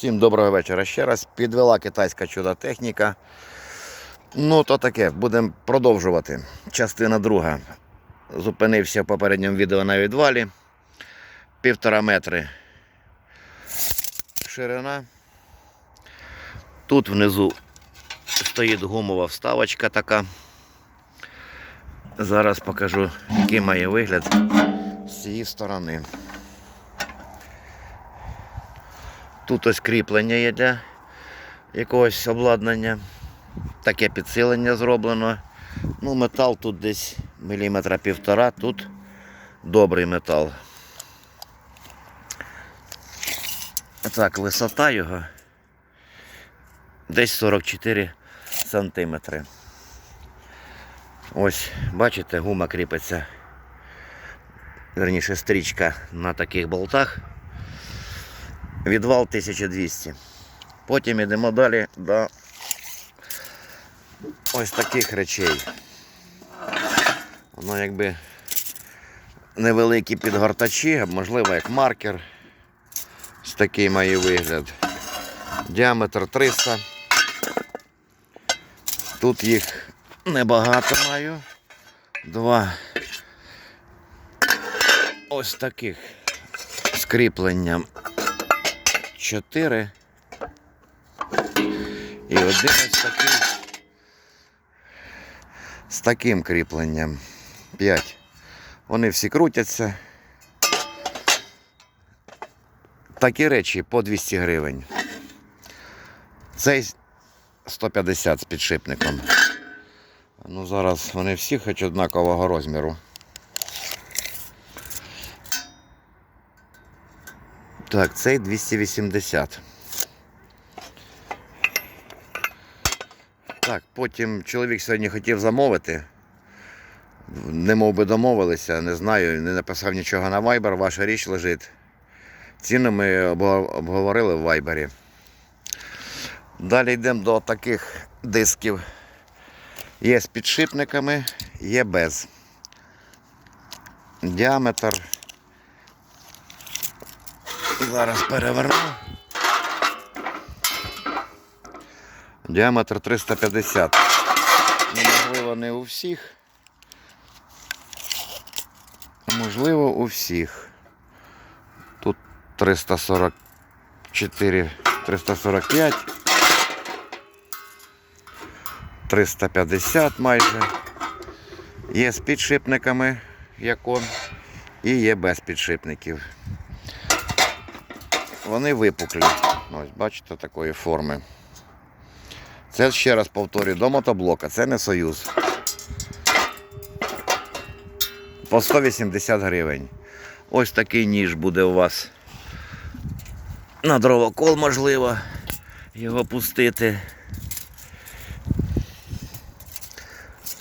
Всім доброго вечора ще раз. Підвела китайська чудо техніка. Ну, то таке, будемо продовжувати. Частина друга. Зупинився в попередньому відео на відвалі. Півтора метри ширина. Тут внизу стоїть гумова вставочка така. Зараз покажу, який має вигляд з цієї сторони. Тут ось кріплення є для якогось обладнання. Таке підсилення зроблено. Ну, метал тут десь міліметра півтора, тут добрий метал. Так, висота його десь 44 сантиметри. Ось, бачите, гума кріпиться. Верніше стрічка на таких болтах. Відвал 1200. Потім йдемо далі до ось таких речей. Воно якби невеликі підгортачі, можливо як маркер. Ось такий має вигляд. Діаметр 300. Тут їх небагато маю. Два. Ось таких з 4. І один ось такий з таким кріпленням 5. Вони всі крутяться. Такі речі по 200 гривень. Цей 150 з підшипником. Ну зараз вони всі хоч однакового розміру. Так, цей 280. Так, потім чоловік сьогодні хотів замовити. Не мов би домовилися, не знаю, не написав нічого на Viber, ваша річ лежить. Ціни ми обговорили в Viber. Далі йдемо до таких дисків. Є з підшипниками, є без. Діаметр. Зараз переверну. Діаметр 350. Ну, можливо, не у всіх. Можливо, у всіх. Тут 344, 345, 350 майже. Є з підшипниками, як он, і є без підшипників. Вони випуклі. Ось, бачите, такої форми. Це ще раз повторюю, до мотоблока, це не союз. По 180 гривень. Ось такий ніж буде у вас. На дровокол можливо його пустити.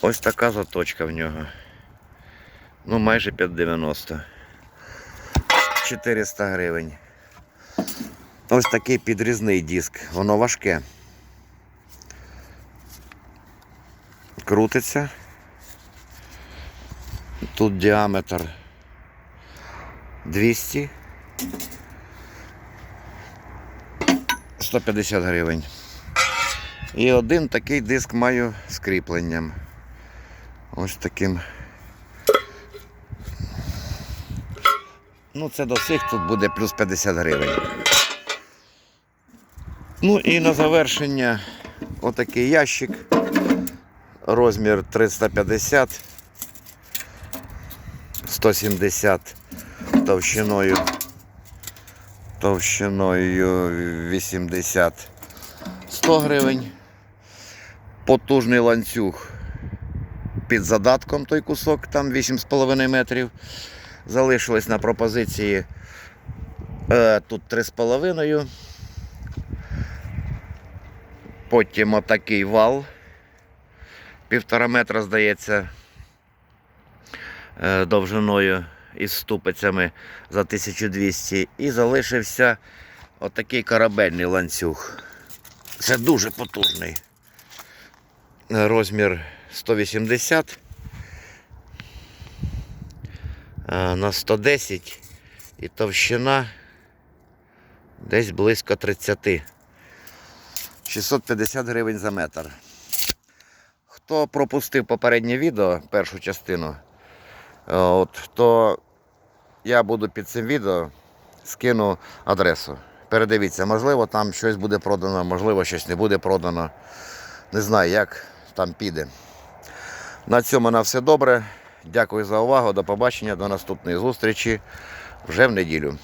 Ось така заточка в нього. Ну, майже 5,90. 400 гривень. Ось такий підрізний диск, воно важке. Крутиться. Тут діаметр 200. 150 гривень. І один такий диск маю з кріпленням. Ось таким. Ну, це до всіх тут буде плюс 50 гривень. Ну і на завершення отакий ящик. Розмір 350, 170 товщиною. Товщиною 80 100 гривень. Потужний ланцюг під задатком той кусок, там 8,5 метрів. Залишилось на пропозиції е, тут 3,5. Потім отакий вал. Півтора метра, здається, е, довжиною із ступицями за 1200. І залишився отакий корабельний ланцюг. Це дуже потужний. Розмір 180 е, на 110 і товщина Десь близько 30. 650 гривень за метр. Хто пропустив попереднє відео, першу частину, е, от, то я буду під цим відео скину адресу. Передивіться, можливо, там щось буде продано, можливо, щось не буде продано. Не знаю, як там піде. На цьому на все добре. Дякую за увагу. До побачення, до наступної зустрічі вже в неділю.